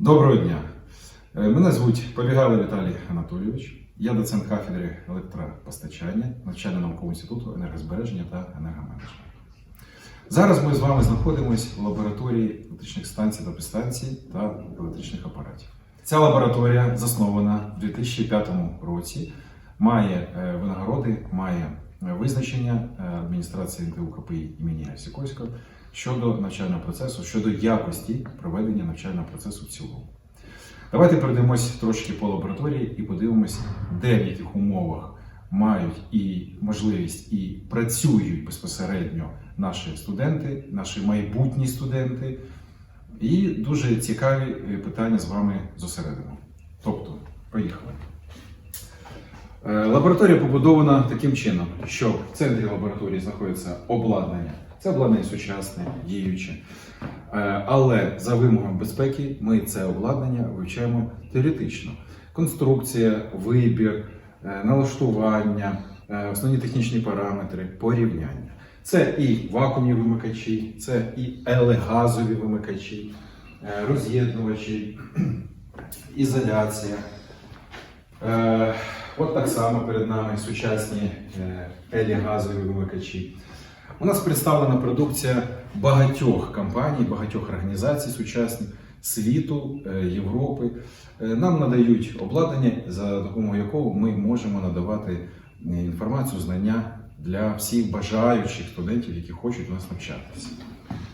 Доброго дня. Е, Мене звуть Побігайло Віталій Анатолійович. Я доцент кафедри електропостачання навчально-наукового інституту енергозбереження та енергоменеджменту. Зараз ми з вами знаходимося в лабораторії електричних станцій та підстанцій та електричних апаратів. Ця лабораторія заснована в 2005 році, має е, винагороди, має е, визначення адміністрації НТУ КПІ імені Сікорського щодо навчального процесу, щодо якості проведення навчального процесу в цілому. Давайте пройдемось трошки по лабораторії і подивимось, де в яких умовах мають і можливість, і працюють безпосередньо наші студенти, наші майбутні студенти. І дуже цікаві е, питання з вами зосередимо. Тобто, поїхали. Е, Лабораторія побудована таким чином, що в центрі лабораторії знаходиться обладнання. Це обладнання сучасне, діюче. Але за вимогами безпеки ми це обладнання вивчаємо теоретично. Конструкція, вибір, е, налаштування, е, основні технічні параметри, порівняння. Це і вакуумні вимикачі, це і елегазові вимикачі, е, роз'єднувачі, ізоляція. От так само перед нами сучасні е, елі-газові вимикачі. У нас представлена продукція багатьох компаній, багатьох організацій сучасних світу, е, Європи. Е, Нам надають обладнання, за допомогою якого ми можемо надавати е, інформацію, знання для всіх бажаючих студентів, які хочуть у нас навчатися.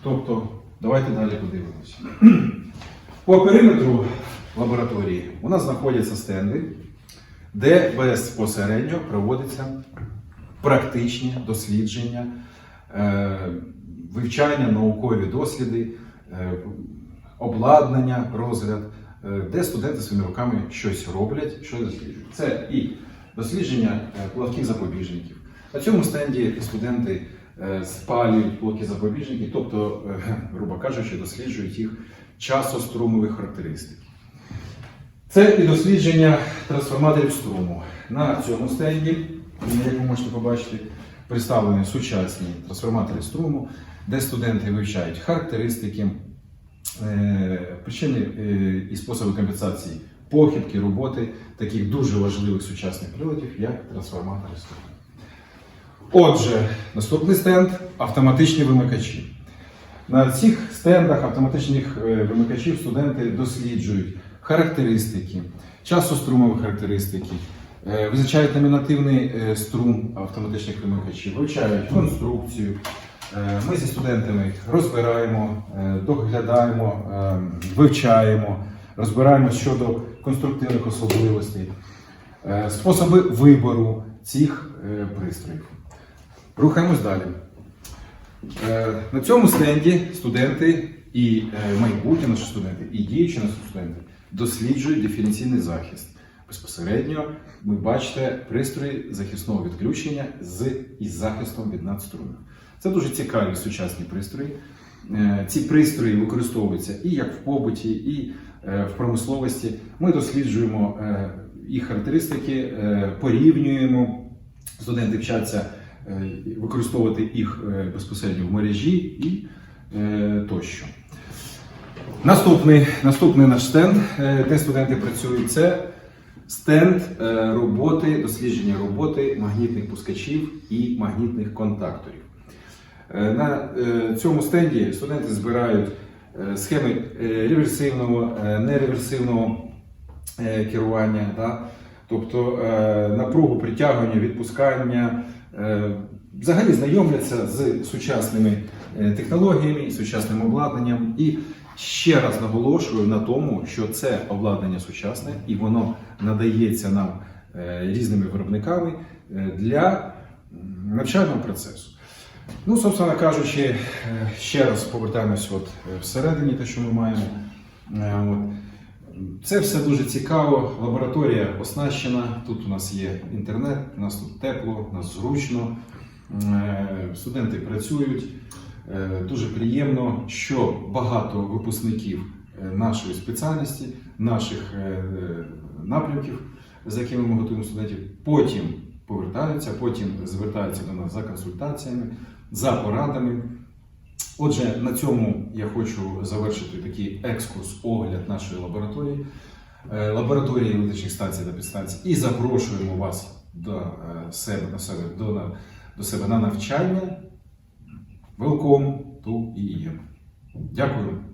Тобто, давайте далі подивимося. По периметру лабораторії у нас знаходяться стенди, де безпосередньо проводяться практичні дослідження, вивчання, наукові досліди, е, обладнання, розгляд, е, де студенти своїми руками щось роблять, щось досліджують. Це і дослідження е, плавких запобіжників. На цьому стенді студенти е, спалюють блоки запобіжників, тобто, е, грубо кажучи, досліджують їх часострумових характеристик. Це і дослідження трансформаторів струму. На цьому стенді, як ви можете побачити, представлені сучасні трансформатори струму, де студенти вивчають характеристики, е, причини е, і способи компенсації похибки роботи таких дуже важливих сучасних приладів, як трансформатори струму. Отже, наступний стенд автоматичні вимикачі. На цих стендах автоматичних е, вимикачів студенти досліджують характеристики, часострумові характеристики, визначають номінативний е, струм автоматичних вимикачів, вивчають конструкцію. Е, Ми зі студентами розбираємо, е, доглядаємо, е, вивчаємо, розбираємося щодо конструктивних особливостей, е, способи вибору цих е, пристроїв. Рухаємось далі. Е, На цьому стенді студенти і е, майбутні наші студенти, і діючі наші студенти досліджують диференційний захист. Безпосередньо ви бачите пристрої захисного відключення з із захистом від надструмів. Це дуже цікаві сучасні пристрої. Е, Ці пристрої використовуються і як в побуті, і е, в промисловості. Ми досліджуємо е, їх характеристики, порівнюємо. Студенти вчаться використовувати їх безпосередньо в мережі і тощо. Наступний, наступний наш стенд, де студенти працюють, це стенд е, роботи, дослідження роботи магнітних пускачів і магнітних контакторів. Е, На е, цьому стенді студенти збирають схеми реверсивного, нереверсивного керування, да? тобто напругу притягування, відпускання. Взагалі знайомляться з сучасними технологіями, сучасним обладнанням. І ще раз наголошую на тому, що це обладнання сучасне і воно надається нам е, різними виробниками е, для навчального процесу. Ну, собственно кажучи, е, ще раз повертаємось от всередині, те, що ми маємо. От. Це все дуже цікаво. Лабораторія оснащена. Тут у нас є інтернет, у нас тут тепло, у нас зручно. Студенти працюють. Е, Дуже приємно, що багато випускників е, нашої спеціальності, наших е, напрямків, за якими ми готуємо студентів, потім повертаються, потім звертаються до нас за консультаціями, за порадами. Отже, на цьому я хочу завершити такий екскурс, огляд нашої лабораторії, лабораторії електричних станцій та підстанцій, і запрошуємо вас до себе, до себе, до, до себе на навчання. Welcome to EEM. Дякую.